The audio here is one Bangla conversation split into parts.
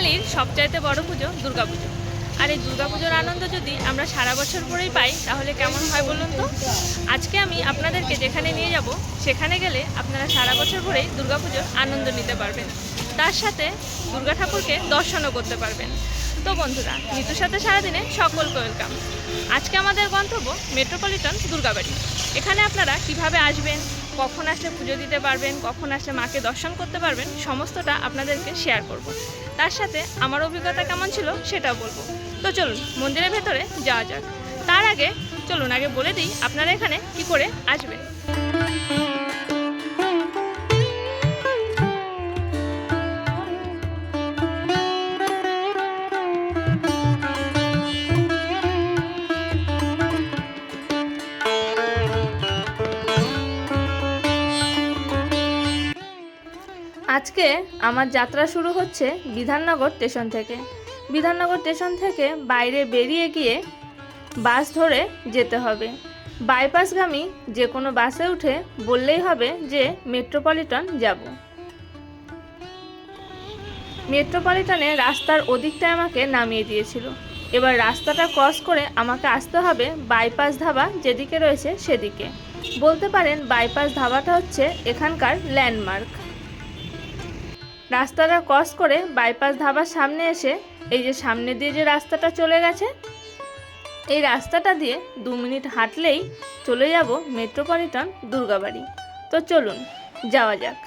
বাঙালির সবচাইতে বড় পুজো দুর্গাপুজো। আর এই দুর্গাপুজোর আনন্দ যদি আমরা সারা বছর পরেই পাই, তাহলে কেমন হয় বলুন তো? আজকে আমি আপনাদেরকে যেখানে নিয়ে যাব, সেখানে গেলে আপনারা সারা বছর ভরেই দুর্গাপুজোর আনন্দ নিতে পারবেন। তার সাথে দুর্গা ঠাকুরকে দর্শনও করতে পারবেন। তো বন্ধুরা মৃত্যুর সাথে সারাদিনে সকলকে ওয়েলকাম। আজকে আমাদের গন্তব্য মেট্রোপলিটন দুর্গাবাড়ি। এখানে আপনারা কীভাবে আসবেন কখন আসলে পুজো দিতে পারবেন, কখন আসলে মাকে দর্শন করতে পারবেন, সমস্তটা আপনাদেরকে শেয়ার করব। তার সাথে আমার অভিজ্ঞতা কেমন ছিল সেটাও বলব। তো চলুন, মন্দিরের ভেতরে যাওয়া যাক। তার আগে, চলুন আগে বলে দিই আপনারা এখানে কি করে আসবেন। আজকে আমার যাত্রা শুরু হচ্ছে বিধাননগর স্টেশন থেকে। বিধাননগর স্টেশন থেকে বাইরে বেরিয়ে গিয়ে বাস ধরে যেতে হবে। বাইপাসগামী যে কোনো বাসে উঠে বললেই হবে যে মেট্রোপলিটন যাব। মেট্রোপলিটনে রাস্তার ওদিকটায় আমাকে নামিয়ে দিয়েছিল। এবার রাস্তাটা ক্রস করে আমাকে আসতে হবে বাইপাস ধাবা যেদিকে রয়েছে সেদিকে। বলতে পারেন বাইপাস ধাবাটা হচ্ছে এখানকার ল্যান্ডমার্ক। রাস্তাটা ক্রস করে বাইপাস ধাবার সামনে এসে এই যে সামনে দিয়ে যে রাস্তাটা চলে গেছে, এই রাস্তাটা দিয়ে দু মিনিট হাঁটলেই চলে যাব মেট্রোপলিটন দুর্গাবাড়ি। তো চলুন, যাওয়া যাক।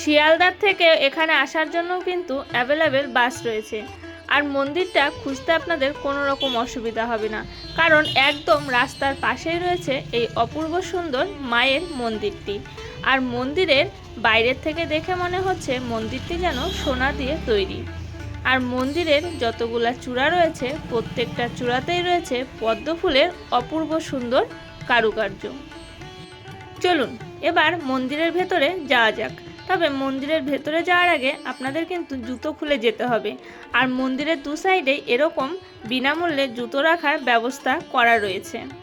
শিয়ালদার থেকে এখানে আসার জন্য কিন্তু অ্যাভেলেবেল বাস রয়েছে। আর মন্দিরটা খুঁজতে আপনাদের কোনো রকম অসুবিধা হবে না, কারণ একদম রাস্তার পাশেই রয়েছে এই অপূর্ব সুন্দর মায়ের মন্দিরটি। আর মন্দিরের বাইরের থেকে দেখে মনে হচ্ছে মন্দিরটি যেন সোনা দিয়ে তৈরি। আর মন্দিরের যতগুলা চূড়া রয়েছে, প্রত্যেকটা চূড়াতেই রয়েছে পদ্ম ফুলের অপূর্ব সুন্দর কারুকার্য। চলুন, এবার মন্দিরের ভেতরে যাওয়া যাক। তবে মন্দিরের ভেতরে যাওয়ার আগে আপনাদের কিন্তু জুতো খুলে যেতে হবে। আর মন্দিরের দু সাইডে এরকম বিনামূল্যে জুতো রাখার ব্যবস্থা করা রয়েছে।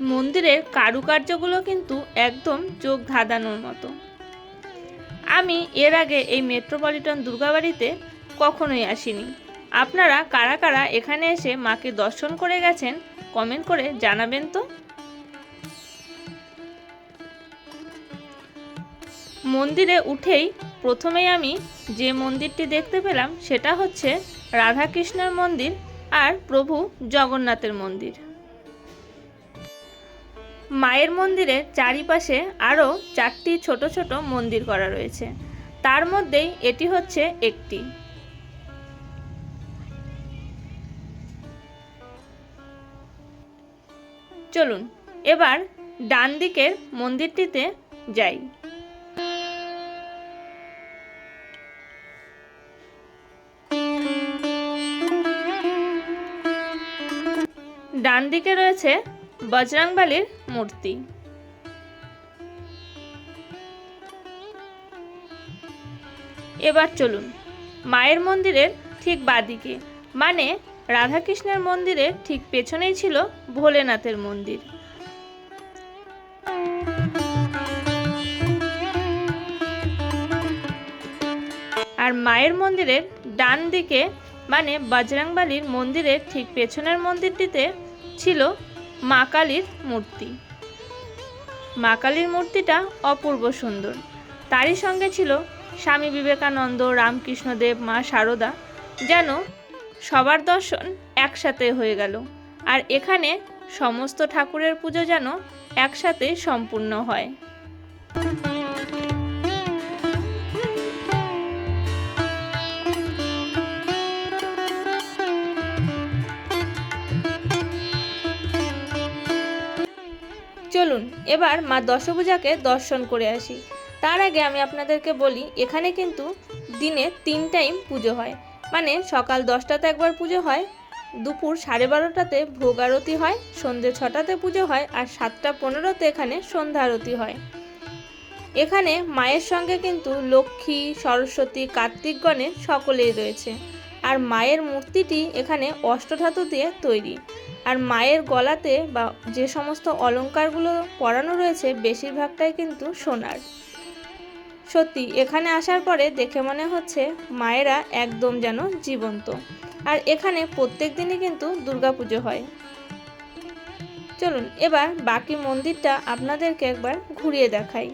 মন্দিরের কারুকার্যগুলো কিন্তু একদম চোখ ধাঁধানোর মতো। আমি এর আগে এই মেট্রোপলিটন দুর্গাবাড়িতে কখনোই আসিনি। আপনারা কারা কারা এখানে এসে মাকে দর্শন করে গেছেন কমেন্ট করে জানাবেন তো। মন্দিরে উঠেই প্রথমেই আমি যে মন্দিরটি দেখতে পেলাম, সেটা হচ্ছে রাধাকৃষ্ণের মন্দির আর প্রভু জগন্নাথের মন্দির। মায়ের মন্দিরের চারিপাশে আরও চারটি ছোট ছোট মন্দির করা রয়েছে। তার মধ্যেই এটি হচ্ছে একটি। চলুন, এবার ডান দিকের মন্দিরটিতে যাই। ডান দিকে রয়েছে বজরাংবালির মূর্তি। এবার চলুন, মায়ের মন্দিরের ঠিক বাদিকে মানে রাধাকৃষ্ণের মন্দিরের ঠিক পেছনেই ছিল ভোলেনাথের মন্দির। আর মায়ের মন্দিরের ডান দিকে মানে বজরাংবালির মন্দিরের ঠিক পেছনের মন্দিরটিতে ছিল মা কালীর মূর্তি। মা কালীর মূর্তিটা অপূর্ব সুন্দর। তারই সঙ্গে ছিল স্বামী বিবেকানন্দ, রামকৃষ্ণদেব, মা সারদা, যেন সবার দর্শন একসাথে হয়ে গেল। আর এখানে সমস্ত ঠাকুরের পুজো যেন একসাথে সম্পূর্ণ হয়। এবার মা দশভূজাকে দর্শন করে আসি। তার আগে আমি আপনাদেরকে বলি, এখানে কিন্তু দিনে তিন টাইম পুজো হয়। মানে সকাল দশটাতে একবার পুজো হয়, দুপুর সাড়ে বারোটাতে ভোগ আরতি হয় সন্ধ্যে ছটাতে পুজো হয়, আর সাতটা পনেরোতে এখানে সন্ধ্যা আরতি হয়। এখানে মায়ের সঙ্গে কিন্তু লক্ষ্মী, সরস্বতী কার্তিক গণেশ সকলেই রয়েছে। আর মায়ের মূর্তিটি এখানে অষ্টধাতু দিয়ে তৈরি। আর মায়ের গলাতে বা যে সমস্ত অলংকারগুলো পরানো রয়েছে, বেশিরভাগটাই কিন্তু সোনার। সত্যি, এখানে আসার পরে দেখে মনে হচ্ছে মায়েরা একদম যেন জীবন্ত। আর এখানে প্রত্যেক দিনই কিন্তু দুর্গাপুজো হয়। চলুন, এবার বাকি মন্দিরটা আপনাদেরকে একবার ঘুরিয়ে দেখাই।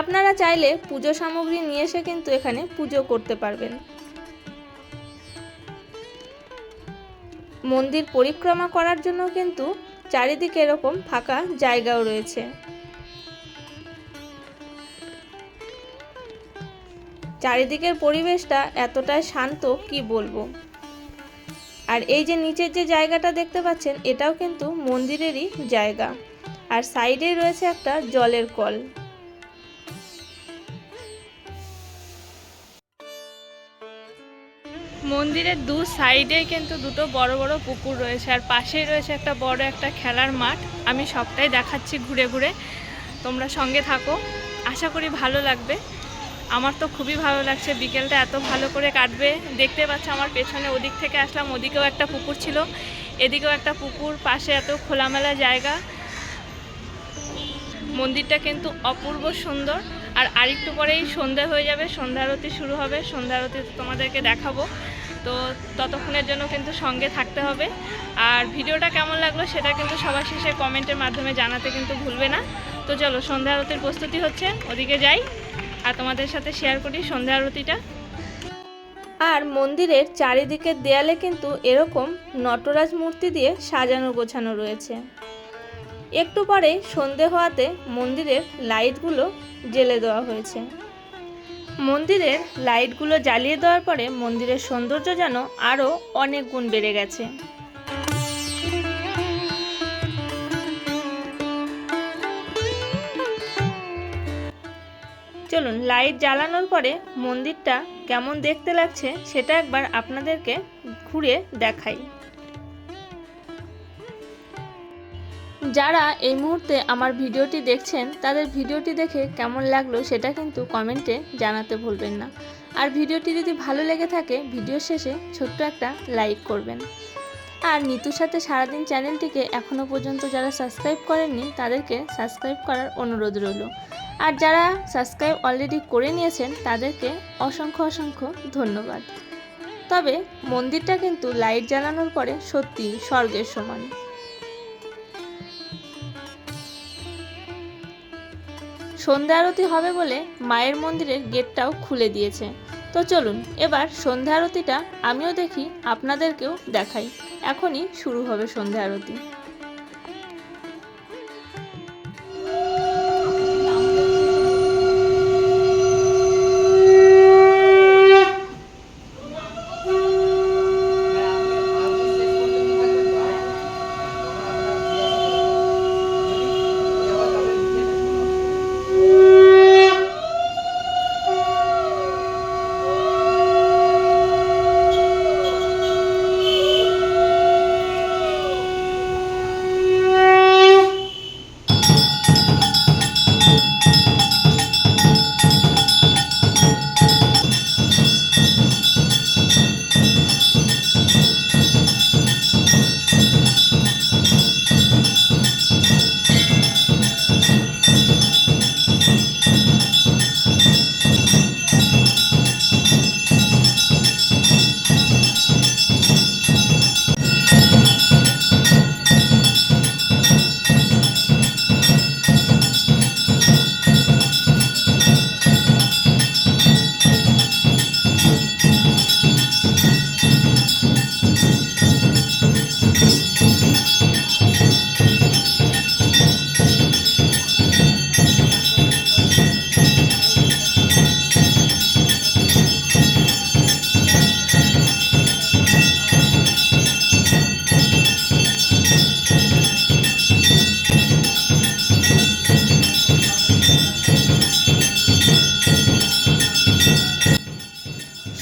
আপনারা চাইলে পুজো সামগ্রী নিয়ে এসে কিন্তু এখানে পুজো করতে পারবেন। মন্দির পরিক্রমা করার জন্য কিন্তু চারিদিকে এরকম ফাঁকা জায়গাও রয়েছে। চারিদিকের পরিবেশটা এতটাই শান্ত, কি বলব? আর এই যে নিচের যে জায়গাটা দেখতে পাচ্ছেন, এটাও কিন্তু মন্দিরেরই জায়গা। আর সাইডে রয়েছে একটা জলের কল। মন্দিরের দু সাইডে কিন্তু দুটো বড় বড় পুকুর রয়েছে, আর পাশেই রয়েছে একটা বড় একটা খেলার মাঠ। আমি সবটাই দেখাচ্ছি ঘুরে ঘুরে। তোমরা সঙ্গে থাকো। আশা করি ভালো লাগবে। আমার তো খুবই ভালো লাগছে। বিকেলটা এত ভালো করে কাটবে। দেখতে পাচ্ছ আমার পেছনে ওদিক থেকে আসলাম, ওদিকেও একটা পুকুর ছিল। এদিকেও একটা পুকুর, পাশে এত খোলামেলা জায়গা। মন্দিরটা কিন্তু অপূর্ব সুন্দর। আর আরেকটু পরেই সন্ধ্যা হয়ে যাবে, সন্ধ্যা আরতি শুরু হবে। সন্ধ্যা আরতি তোমাদেরকে দেখাবো। তো ততক্ষণের জন্য কিন্তু সঙ্গে থাকতে হবে। আর ভিডিওটা কেমন লাগল সেটা কিন্তু সবার শেষে কমেন্টের মাধ্যমে জানাতে কিন্তু ভুলবে না। তো চলো, সন্ধ্যা আরতির প্রস্তুতি হচ্ছে। ওদিকে যাই আর তোমাদের সাথে শেয়ার করি সন্ধ্যা আরতিটা। আর মন্দিরের চারিদিকের দেয়ালে কিন্তু এরকম নটরাজ মূর্তি দিয়ে সাজানো গোছানো রয়েছে। একটু পরে সন্ধে হওয়াতে মন্দিরের লাইটগুলো জেলে দেওয়া হয়েছে। মন্দিরের লাইটগুলো জ্বালিয়ে দেওয়ার পরে মন্দিরের সৌন্দর্য যেন আরও অনেক গুণ বেড়ে গেছে। চলুন, লাইট জ্বালানোর পরে মন্দিরটা কেমন দেখতে লাগছে সেটা একবার আপনাদেরকে ঘুরে দেখাই। যারা এই মুহূর্তে আমার ভিডিওটি দেখছেন, তাদের ভিডিওটি দেখে কেমন লাগল সেটা কিন্তু কমেন্টে জানাতে ভুলবেন না। আর ভিডিওটি যদি ভালো লেগে থাকে, ভিডিও শেষে ছোট্ট একটা লাইক করবেন। আর নিতুর সাথে সারাদিন চ্যানেলটিকে এখনও পর্যন্ত যারা সাবস্ক্রাইব করেননি, তাদেরকে সাবস্ক্রাইব করার অনুরোধ রইল। আর যারা সাবস্ক্রাইব অলরেডি করে নিয়েছেন, তাদেরকে অসংখ্য অসংখ্য ধন্যবাদ। তবে মন্দিরটা কিন্তু লাইট জ্বালানোর পরে সত্যি স্বর্গের সমান। সন্ধ্যা আরতি হবে বলে মায়ের মন্দিরের গেটটাও খুলে দিয়েছে। তো চলুন, এবার সন্ধ্যা আরতিটা আমিও দেখি, আপনাদেরকেও দেখাই। এখনই শুরু হবে সন্ধ্যা আরতি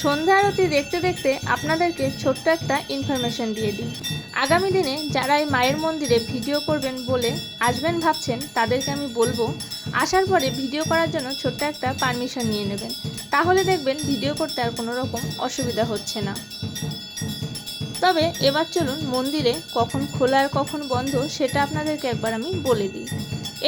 সন্ধ্যা আরতি দেখতে দেখতে আপনাদেরকে ছোট্ট একটা ইনফরমেশন দিয়ে দিই। আগামী দিনে যারা এই মায়ের মন্দিরে ভিডিও করবেন বলে আসবেন ভাবছেন, তাদেরকে আমি বলব, আসার পরে ভিডিও করার জন্য ছোট্ট একটা পারমিশন নিয়ে নেবেন। তাহলে দেখবেন ভিডিও করতে আর কোনো রকম অসুবিধা হচ্ছে না। তবে এবার চলুন মন্দিরে কখন খোলা আর কখন বন্ধ সেটা আপনাদেরকে একবার আমি বলে দিই।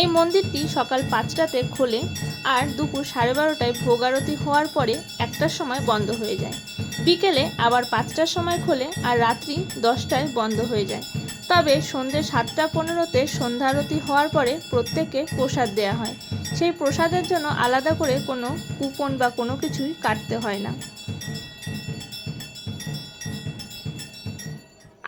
এই মন্দিরটি সকাল পাঁচটাতে খোলে আর দুপুর সাড়ে বারোটায় ভোগ আরতি হওয়ার পরে একটার সময় বন্ধ হয়ে যায়। বিকেলে আবার পাঁচটার সময় খোলে আর রাত্রি দশটায় বন্ধ হয়ে যায়। তবে সন্ধ্যে সাতটা পনেরোতে সন্ধ্যা আরতি হওয়ার পরে প্রত্যেককে প্রসাদ দেওয়া হয়। সেই প্রসাদের জন্য আলাদা করে কোনো কুপন বা কোনো কিছুই কাটতে হয় না।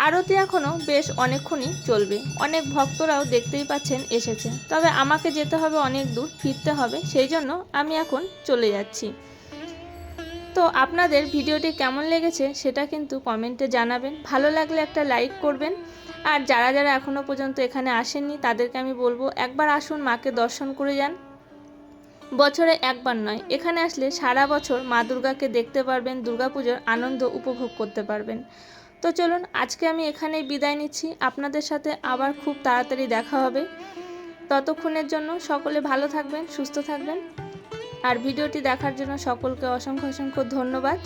আরতি এখনও বেশ অনেকক্ষণই চলবে। অনেক ভক্তরাও দেখতেই পাচ্ছেন এসেছে। তবে আমাকে যেতে হবে অনেক দূর, ফিরতে হবে, সেই জন্য আমি এখন চলে যাচ্ছি। তো আপনাদের ভিডিওটি কেমন লেগেছে সেটা কিন্তু কমেন্টে জানাবেন। ভালো লাগলে একটা লাইক করবেন। আর যারা যারা এখনও পর্যন্ত এখানে আসেননি, তাদেরকে আমি বলব, একবার আসুন মাকে দর্শন করে যান। বছরে একবার নয়, এখানে আসলে সারা বছর মা দুর্গাকে দেখতে পারবেন, দুর্গাপুজোর আনন্দ উপভোগ করতে পারবেন। তো চলুন, আজকে আমি এখানেই বিদায় নিচ্ছি। আপনাদের সাথে আবার খুব তাড়াতাড়ি দেখা হবে। ততক্ষণের জন্য সকলে ভালো থাকবেন, সুস্থ থাকবেন। আর ভিডিওটি দেখার জন্য সকলকে অসংখ্য অসংখ্য ধন্যবাদ।